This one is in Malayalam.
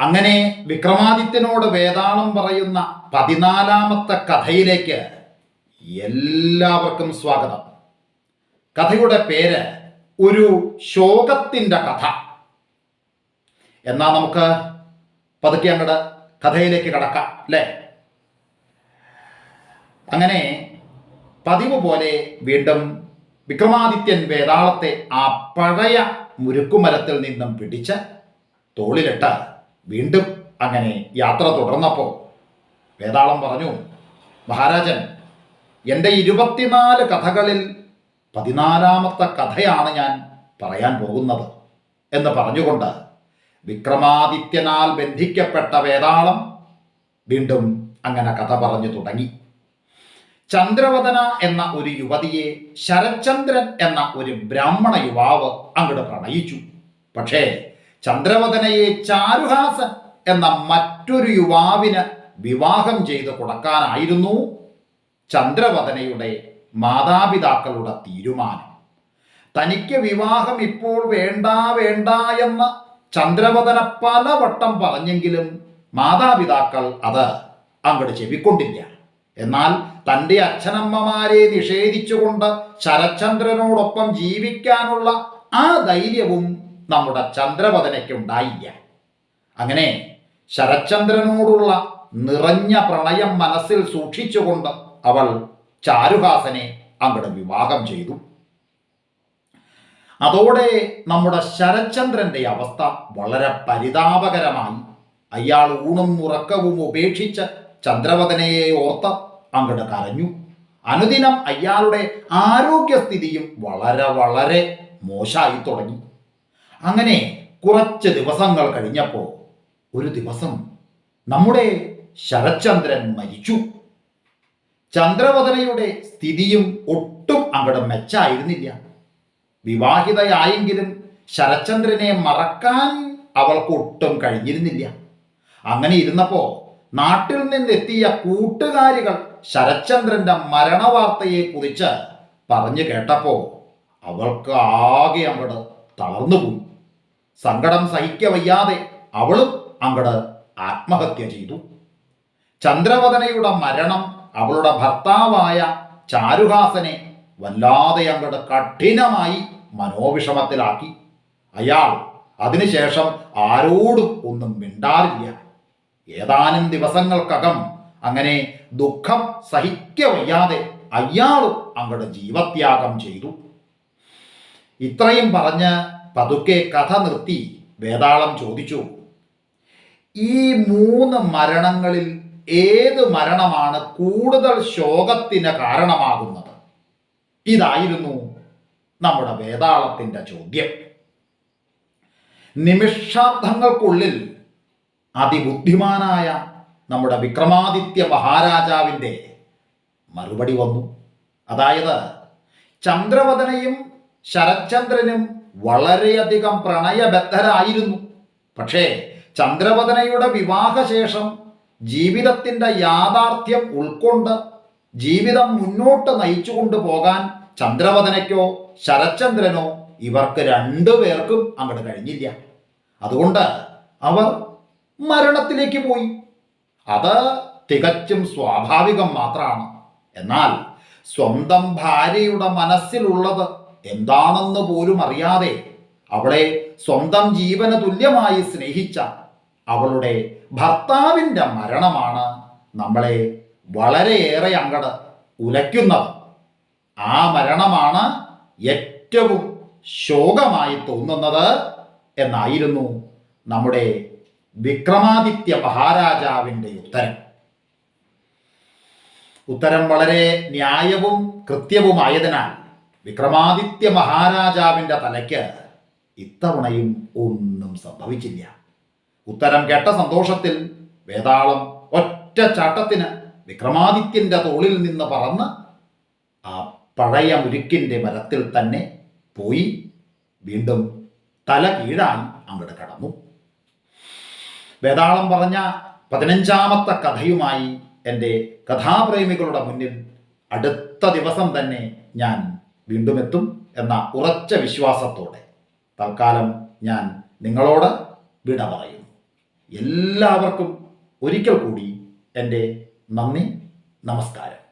അങ്ങനെ വിക്രമാദിത്യനോട് വേതാളം പറയുന്ന പതിനാലാമത്തെ കഥയിലേക്ക് എല്ലാവർക്കും സ്വാഗതം. കഥയുടെ പേര് ഒരു ശോകത്തിന്റെ കഥ. എന്നാ നമുക്ക് പതുക്കെ അങ്ങോട്ട് കഥയിലേക്ക് കടക്കാം അല്ലേ? അങ്ങനെ പതിവ് പോലെ വീണ്ടും വിക്രമാദിത്യൻ വേതാളത്തെ ആ പഴയ മുരുക്കുമരത്തിൽ നിന്നും പിടിച്ച് തോളിലിട്ട് വീണ്ടും അങ്ങനെ യാത്ര തുടർന്നപ്പോൾ വേതാളം പറഞ്ഞു മഹാരാജൻ എന്റെ ഇരുപത്തിനാല് കഥകളിൽ പതിനാലാമത്തെ കഥയാണ് ഞാൻ പറയാൻ പോകുന്നത് എന്ന് പറഞ്ഞുകൊണ്ട് വിക്രമാദിത്യനാൽ ബന്ധിക്കപ്പെട്ട വേതാളം വീണ്ടും അങ്ങനെ കഥ പറഞ്ഞു തുടങ്ങി. ചന്ദ്രവദന എന്ന ഒരു യുവതിയെ ശരചന്ദ്രൻ എന്ന ഒരു ബ്രാഹ്മണ യുവാവ് അങ്ങോട്ട് പ്രണയിച്ചു. പക്ഷേ ചന്ദ്രവദനയെ ചാരുഹാസൻ എന്ന മറ്റൊരു യുവാവിന് വിവാഹം ചെയ്ത് കൊടുക്കാനായിരുന്നു ചന്ദ്രവദനയുടെ മാതാപിതാക്കളുടെ തീരുമാനം. തനിക്ക് വിവാഹം ഇപ്പോൾ വേണ്ട വേണ്ട എന്ന് ചന്ദ്രവദന പലവട്ടം പറഞ്ഞെങ്കിലും മാതാപിതാക്കൾ അത് അങ്ങോട്ട് ചെവിക്കൊണ്ടില്ല. എന്നാൽ തന്റെ അച്ഛനമ്മമാരെ നിഷേധിച്ചുകൊണ്ട് ശരചന്ദ്രനോടൊപ്പം ജീവിക്കാനുള്ള ആ ധൈര്യവും നമ്മുടെ ചന്ദ്രവദനയ്ക്ക് ഉണ്ടായില്ല അങ്ങനെ ശരചന്ദ്രനോടുള്ള നിറഞ്ഞ പ്രണയം മനസ്സിൽ സൂക്ഷിച്ചുകൊണ്ട് അവൾ ചാരുഹാസനെ അങ്ങോട്ട് വിവാഹം ചെയ്തു. അതോടെ നമ്മുടെ ശരചന്ദ്രന്റെ അവസ്ഥ വളരെ പരിതാപകരമായി. അയാൾ ഊണും ഉറക്കവും ഉപേക്ഷിച്ച് ചന്ദ്രവദനയെ ഓർത്ത് അങ്ങോട്ട് കരഞ്ഞു. അനുദിനം അയാളുടെ ആരോഗ്യസ്ഥിതിയും വളരെ വളരെ മോശമായി തുടങ്ങി. അങ്ങനെ കുറച്ച് ദിവസങ്ങൾ കഴിഞ്ഞപ്പോൾ ഒരു ദിവസം നമ്മുടെ ശരചന്ദ്രൻ മരിച്ചു. ചന്ദ്രവദനയുടെ സ്ഥിതിയും ഒട്ടും അവിടെ മെച്ചായിരുന്നില്ല. വിവാഹിതയായെങ്കിലും ശരചന്ദ്രനെ മറക്കാൻ അവൾക്ക് ഒട്ടും കഴിഞ്ഞിരുന്നില്ല. അങ്ങനെ ഇരുന്നപ്പോ നാട്ടിൽ നിന്നെത്തിയ കൂട്ടുകാരികൾ ശരചന്ദ്രന്റെ മരണവാർത്തയെ കുറിച്ച് പറഞ്ഞു കേട്ടപ്പോ അവൾക്ക് ആകെ അങ്ങട് തളർന്നുപോയി സങ്കടം സഹിക്കവയ്യാതെ അവളും അങ്ങട് ആത്മഹത്യ ചെയ്തു. ചന്ദ്രവദനയുടെ മരണം അവളുടെ ഭർത്താവായ ചാരുഹാസനെ വല്ലാതെ അങ്ങട് കഠിനമായി മനോവിഷമത്തിലാക്കി. അയാൾ അതിനുശേഷം ആരോടും ഒന്നും മിണ്ടാറില്ല. ഏതാനും ദിവസങ്ങൾക്കകം അങ്ങനെ ദുഃഖം സഹിക്കവയ്യാതെ അയാളും അങ്ങടെ ജീവത്യാഗം ചെയ്തു. ഇത്രയും പറഞ്ഞ് പതുക്കെ കഥ നിർത്തി വേതാളം ചോദിച്ചു ഈ മൂന്ന് മരണങ്ങളിൽ ഏത് മരണമാണ് കൂടുതൽ ശോകത്തിന് കാരണമാകുന്നത്? ഇതായിരുന്നു നമ്മുടെ വേതാളത്തിന്റെ ചോദ്യം. നിമിഷാർത്ഥങ്ങൾക്കുള്ളിൽ അതിബുദ്ധിമാനായ നമ്മുടെ വിക്രമാദിത്യ മഹാരാജാവിന്റെ മറുപടി വന്നു. അതായത് ചന്ദ്രവദനയും ശരചന്ദ്രനും വളരെയധികം പ്രണയബദ്ധരായിരുന്നു. പക്ഷേ ചന്ദ്രവദനയുടെ വിവാഹശേഷം ജീവിതത്തിന്റെ യാഥാർത്ഥ്യം ഉൾക്കൊണ്ട് ജീവിതം മുന്നോട്ട് നയിച്ചു കൊണ്ടുപോകാൻ ചന്ദ്രവദനയ്ക്കോ ശരചന്ദ്രനോ ഇവർക്ക് രണ്ടുപേർക്കും അങ്ങോട്ട് കഴിഞ്ഞില്ല. അതുകൊണ്ട് അവർ മരണത്തിലേക്ക് പോയി. അത് തികച്ചും സ്വാഭാവികം മാത്രമാണ്. എന്നാൽ സ്വന്തം ഭാര്യയുടെ മനസ്സിലുള്ളത് എന്താണെന്ന് പോലും അറിയാതെ അവളെ സ്വന്തം ജീവന തുല്യമായി സ്നേഹിച്ച അവളുടെ ഭർത്താവിന്റെ മരണമാണ് നമ്മളെ വളരെയേറെ അങ്ങട് ഉലയ്ക്കുന്നത്. ആ മരണമാണ് ഏറ്റവും ശോകമായി തോന്നുന്നത് എന്നായിരുന്നു നമ്മുടെ വിക്രമാദിത്യ മഹാരാജാവിന്റെ ഉത്തരം. ഉത്തരം വളരെ ന്യായവും കൃത്യവുമായതിനാൽ വിക്രമാദിത്യ മഹാരാജാവിന്റെ തലയ്ക്ക് ഇത്തവണയും ഒന്നും സംഭവിച്ചില്ല. ഉത്തരം കേട്ട സന്തോഷത്തിൽ വേതാളം ഒറ്റ ചാട്ടത്തിന് വിക്രമാദിത്യന്റെ തോളിൽ നിന്ന് പറന്ന് ആ പഴയ മുരുക്കിന്റെ മരത്തിൽ തന്നെ പോയി വീണ്ടും തല കീഴായി അങ്ങോട്ട് കടന്നു. വേതാളം പറഞ്ഞ പതിനഞ്ചാമത്തെ കഥയുമായി എന്റെ കഥാപ്രേമികളുടെ മുന്നിൽ അടുത്ത ദിവസം തന്നെ ഞാൻ വീണ്ടും എത്തും എന്ന ഉറച്ച വിശ്വാസത്തോടെ തൽക്കാലം ഞാൻ നിങ്ങളോട് വിട പറയുന്നു. എല്ലാവർക്കും ഒരിക്കൽ കൂടി എന്റെ നന്ദി നമസ്കാരം.